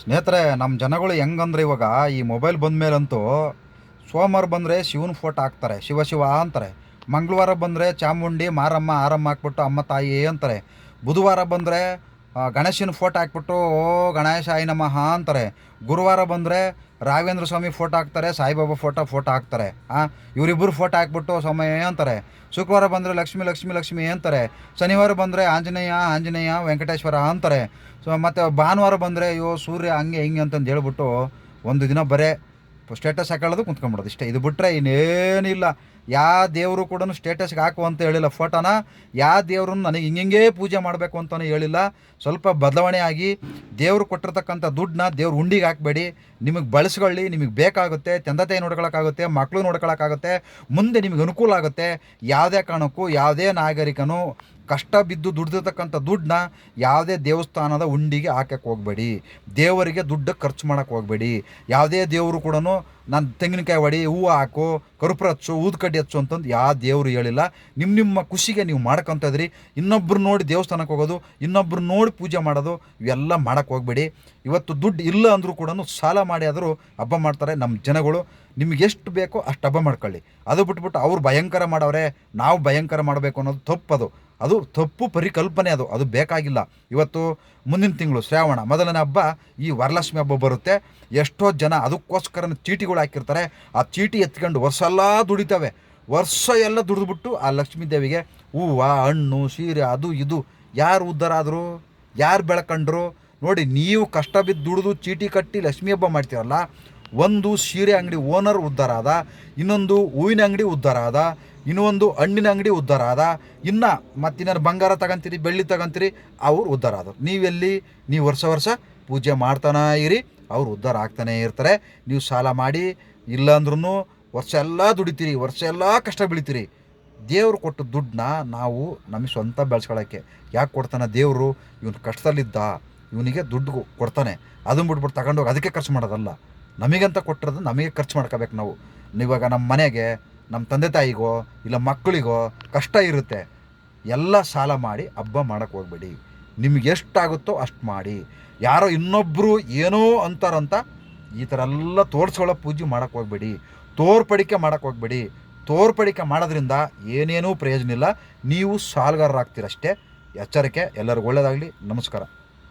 ಸ್ನೇಹಿತರೆ ನಮ್ಮ ಜನಗಳು ಹೆಂಗಂದ್ರೆ ಇವಾಗ ಈ ಮೊಬೈಲ್ ಬಂದ ಮೇಲಂತೂ ಸೋಮವಾರ ಬಂದರೆ ಶಿವನ ಫೋಟೋ ಹಾಕ್ತಾರೆ, ಶಿವ ಶಿವ ಅಂತಾರೆ. ಮಂಗಳವಾರ ಬಂದರೆ ಚಾಮುಂಡಿ ಮಾರಮ್ಮ ಆರಮ್ಮ ಹಾಕ್ಬಿಟ್ಟು ಅಮ್ಮ ತಾಯಿ ಅಂತಾರೆ. ಬುಧವಾರ ಬಂದರೆ ಗಣೇಶನ ಫೋಟೋ ಹಾಕ್ಬಿಟ್ಟು, ಓ ಗಣೇಶಾಯ ನಮಃ ಅಂತಾರೆ. ಗುರುವಾರ ಬಂದರೆ ರಾಘವೇಂದ್ರ ಸ್ವಾಮಿ ಫೋಟೋ ಹಾಕ್ತಾರೆ, ಸಾಯಿಬಾಬಾ ಫೋಟೋ ಫೋಟೋ ಹಾಕ್ತಾರೆ. ಹಾಂ ಇವರಿಬ್ಬರು ಫೋಟೋ ಹಾಕ್ಬಿಟ್ಟು ಸ್ವಾಮಿ ಅಂತಾರೆ. ಶುಕ್ರವಾರ ಬಂದರೆ ಲಕ್ಷ್ಮಿ ಲಕ್ಷ್ಮಿ ಲಕ್ಷ್ಮಿ ಅಂತಾರೆ. ಶನಿವಾರ ಬಂದರೆ ಆಂಜನೇಯ ಆಂಜನೇಯ, ವೆಂಕಟೇಶ್ವರ ಅಂತಾರೆ. ಸೊ, ಮತ್ತು ಭಾನುವಾರ ಬಂದರೆ, ಅಯ್ಯೋ, ಸೂರ್ಯ ಹಂಗೆ ಹಿಂಗೆ ಅಂತಂದು ಹೇಳ್ಬಿಟ್ಟು ಒಂದು ದಿನ ಬರೇ ಸ್ಟೇಟಸ್ ಹಾಕೊಳ್ಳೋದು ಕುಂತ್ಕೊಂಬಿಡೋದು ಇಷ್ಟೇ. ಇದು ಬಿಟ್ಟರೆ ಇನ್ನೇನಿಲ್ಲ. ಯಾವ ದೇವರು ಕೂಡ ಸ್ಟೇಟಸ್ಗೆ ಹಾಕು ಅಂತ ಹೇಳಿಲ್ಲ ಫೋಟೋನ. ಯಾವ ದೇವ್ರನ್ನ ನನಗೆ ಹಿಂಗೆ ಪೂಜೆ ಮಾಡಬೇಕು ಅಂತಲೂ ಹೇಳಿಲ್ಲ. ಸ್ವಲ್ಪ ಬದಲಾವಣೆ ಆಗಿ ದೇವರು ಕೊಟ್ಟಿರ್ತಕ್ಕಂಥ ದುಡ್ಡನ್ನ ದೇವ್ರ ಉಂಡಿಗೆ ಹಾಕಬೇಡಿ. ನಿಮಗೆ ಬಳಸ್ಕೊಳ್ಳಿ, ನಿಮಗೆ ಬೇಕಾಗುತ್ತೆ, ತಂದೆ ತಾಯಿ ನೋಡ್ಕೊಳಕ್ಕಾಗುತ್ತೆ ಮಕ್ಕಳು ನೋಡ್ಕೊಳಕ್ಕಾಗುತ್ತೆ, ಮುಂದೆ ನಿಮಗೆ ಅನುಕೂಲ ಆಗುತ್ತೆ. ಯಾವುದೇ ಕಾರಣಕ್ಕೂ ಯಾವುದೇ ನಾಗರಿಕನು ಕಷ್ಟ ಬಿದ್ದು ದುಡ್ದಿರ್ತಕ್ಕಂಥ ದುಡ್ಡನ್ನ ಯಾವುದೇ ದೇವಸ್ಥಾನದ ಉಂಡಿಗೆ ಹಾಕಕ್ಕೆ ಹೋಗಬೇಡಿ. ದೇವರಿಗೆ ದುಡ್ಡು ಖರ್ಚು ಮಾಡೋಕ್ಕೆ ಹೋಗಬೇಡಿ. ಯಾವುದೇ ದೇವರು ಕೂಡ ನಾನು ತೆಂಗಿನಕಾಯಿ ಹೊಡಿ ಹೂವು ಹಾಕು, ಕರುಪುರ ಹಚ್ಚು ಊದ್ಕಡ್ಡಿ ಹಚ್ಚು ಅಂತಂದು ಯಾವ ದೇವರು ಹೇಳಿಲ್ಲ. ನಿಮ್ಮ ನಿಮ್ಮ ಖುಷಿಗೆ ನೀವು ಮಾಡ್ಕೊತ ಇದ್ರಿ. ಇನ್ನೊಬ್ರು ನೋಡಿ ದೇವಸ್ಥಾನಕ್ಕೆ ಹೋಗೋದು, ಇನ್ನೊಬ್ರು ನೋಡಿ ಪೂಜೆ ಮಾಡೋದು, ಇವೆಲ್ಲ ಮಾಡೋಕ್ಕೆ ಹೋಗಬೇಡಿ. ಇವತ್ತು ದುಡ್ಡು ಇಲ್ಲ ಅಂದರೂ ಕೂಡ ಸಾಲ ಮಾಡಿ ಆದರೂ ಹಬ್ಬ ಮಾಡ್ತಾರೆ ನಮ್ಮ ಜನಗಳು. ನಿಮ್ಗೆ ಎಷ್ಟು ಬೇಕೋ ಅಷ್ಟು ಹಬ್ಬ ಮಾಡ್ಕೊಳ್ಳಿ. ಅದು ಬಿಟ್ಬಿಟ್ಟು ಅವ್ರು ಭಯಂಕರ ಮಾಡವ್ರೆ ನಾವು ಭಯಂಕರ ಮಾಡಬೇಕು ಅನ್ನೋದು ತಪ್ಪದು. ಅದು ತಪ್ಪು ಪರಿಕಲ್ಪನೆ ಅದು ಅದು ಬೇಕಾಗಿಲ್ಲ. ಇವತ್ತು ಮುಂದಿನ ತಿಂಗಳು ಶ್ರಾವಣ, ಮೊದಲನೇ ಹಬ್ಬ ಈ ವರಲಕ್ಷ್ಮಿ ಹಬ್ಬ ಬರುತ್ತೆ. ಎಷ್ಟೋ ಜನ ಅದಕ್ಕೋಸ್ಕರ ಚೀಟಿಗಳು ಹಾಕಿರ್ತಾರೆ. ಆ ಚೀಟಿ ಎತ್ಕೊಂಡು ವರ್ಷ ಎಲ್ಲ ದುಡಿತವೆ. ವರ್ಷ ಎಲ್ಲ ದುಡಿದ್ಬಿಟ್ಟು ಆ ಲಕ್ಷ್ಮೀ ದೇವಿಗೆ ಹೂವು, ಹಣ್ಣು, ಸೀರೆ, ಅದು, ಇದು ಯಾರು ಉದ್ಧಾರ ಆದರು ಯಾರು ಬೆಳ್ಕೊಂಡ್ರು? ನೋಡಿ, ನೀವು ಕಷ್ಟ ಬಿದ್ದು ದುಡಿದು ಚೀಟಿ ಕಟ್ಟಿ ಲಕ್ಷ್ಮೀ ಹಬ್ಬ ಮಾಡ್ತೀರಲ್ಲ ಒಂದು ಸೀರೆ ಅಂಗಡಿ ಓನರ್ ಉದ್ಧಾರ ಆದ ಇನ್ನೊಂದು ಹೂವಿನ ಅಂಗಡಿ ಉದ್ಧಾರ ಆದ ಇನ್ನೊಂದು ಹಣ್ಣಿನ ಅಂಗಡಿ ಉದ್ಧಾರ ಆದ ಇನ್ನ ಮತ್ತಿನ್ನಾರು ಬಂಗಾರ ತಗೊಂತೀರಿ, ಬೆಳ್ಳಿ ತಗೊಂತೀರಿ, ಅವ್ರು ಉದ್ಧಾರ ಆದರು ನೀವೆಲ್ಲಿ, ನೀವು ವರ್ಷ ವರ್ಷ ಪೂಜೆ ಮಾಡ್ತಾನೆ ಇರಿ, ಅವ್ರು ಉದ್ಧಾರ ಆಗ್ತಾನೆ ಇರ್ತಾರೆ. ನೀವು ಸಾಲ ಮಾಡಿ ಇಲ್ಲಾಂದ್ರೂ ವರ್ಷ ಎಲ್ಲ ದುಡಿತೀರಿ, ವರ್ಷ ಎಲ್ಲ ಕಷ್ಟ ಬೀಳ್ತೀರಿ. ದೇವರು ಕೊಟ್ಟ ದುಡ್ಡನ್ನ ನಾವು ನಮಗೆ ಸ್ವಂತ ಬೆಳೆಸ್ಕೊಳ್ಳೋಕ್ಕೆ ಯಾಕೆ ಕೊಡ್ತಾನೆ ದೇವರು? ಇವನು ಕಷ್ಟದಲ್ಲಿದ್ದ, ಇವನಿಗೆ ದುಡ್ಡು ಕೊಡ್ತಾನೆ. ಅದನ್ನು ಬಿಟ್ಬಿಟ್ಟು ತಗೊಂಡೋಗಿ ಅದಕ್ಕೆ ಖರ್ಚು ಮಾಡೋದಲ್ಲ. ನಮಗಂತ ಕೊಟ್ಟಿರೋದು ನಮಗೆ ಖರ್ಚು ಮಾಡ್ಕೋಬೇಕು ನಾವು. ಇವಾಗ ನಮ್ಮ ಮನೆಗೆ, ನಮ್ಮ ತಂದೆ ತಾಯಿಗೋ, ಇಲ್ಲ ಮಕ್ಕಳಿಗೋ ಕಷ್ಟ ಇರುತ್ತೆ. ಎಲ್ಲ ಸಾಲ ಮಾಡಿ ಹಬ್ಬ ಮಾಡೋಕ್ಕೆ ಹೋಗ್ಬೇಡಿ. ನಿಮ್ಗೆ ಎಷ್ಟಾಗುತ್ತೋ ಅಷ್ಟು ಮಾಡಿ. ಯಾರೋ ಇನ್ನೊಬ್ಬರು ಏನೋ ಅಂತಾರಂತ ಈ ಥರ ಎಲ್ಲ ತೋರಿಸ್ಕೊಳ್ಳೋ ಪೂಜೆ ಮಾಡೋಕ್ಕೆ ಹೋಗ್ಬೇಡಿ. ತೋರ್ಪಡಿಕೆ ಮಾಡೋಕ್ಕೆ ಹೋಗ್ಬೇಡಿ. ತೋರ್ಪಡಿಕೆ ಮಾಡೋದ್ರಿಂದ ಏನೇನೂ ಪ್ರಯೋಜನ ಇಲ್ಲ. ನೀವು ಸಾಲಗಾರರಾಗ್ತೀರಷ್ಟೇ. ಎಚ್ಚರಿಕೆ, ಎಲ್ಲರಿಗೂ ಒಳ್ಳೆಯದಾಗಲಿ ನಮಸ್ಕಾರ.